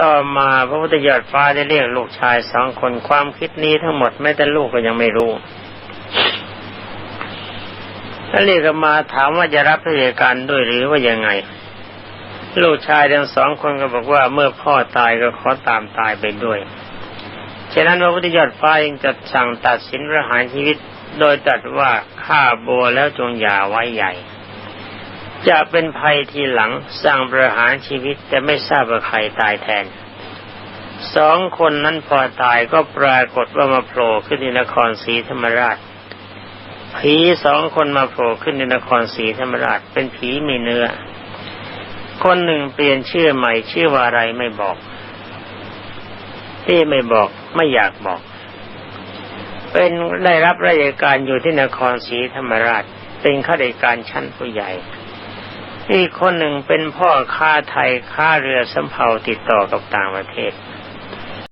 ต่อมาพระพุทธยอดฟ้าได้เรียกลูกชายสองคนความคิดนี้ทั้งหมดแม้แต่ลูกก็ยังไม่รู้ถ้าเรียกมาถามว่าจะรับราชการด้วยหรือว่ายังไง ลูกชายทั้งสองคนก็บอกว่าเมื่อพ่อตายก็ขอตามตายไปด้วยฉะนั้นพระพุทธยอดฟ้ายังจะสั่งตัดสินประหารชีวิต โดยตรัสว่าฆ่าบัวแล้วจงอย่าไว้ใหญ่ จะเป็นภัยทีหลังสั่งประหารชีวิตแต่ไม่ทราบว่าใครตายแทน สองคนนั้นพอตายก็ปรากฏว่ามาโผล่ขึ้นในนครศรีธรรมราช ผีสองคนมาโผล่ขึ้นในนครศรีธรรมราช เป็นผีมีเนื้อ คนหนึ่งเปลี่ยนชื่อใหม่ชื่อว่าอะไรไม่บอกที่ไม่บอกไม่อยากบอก เป็นได้รับราชการอยู่ที่นครศรีธรรมราช เป็นข้าราชการชั้นผู้ใหญ่ อีกคนหนึ่งเป็นพ่อค้าไทยค้าเรือสำเภาติดต่อกับต่างประเทศ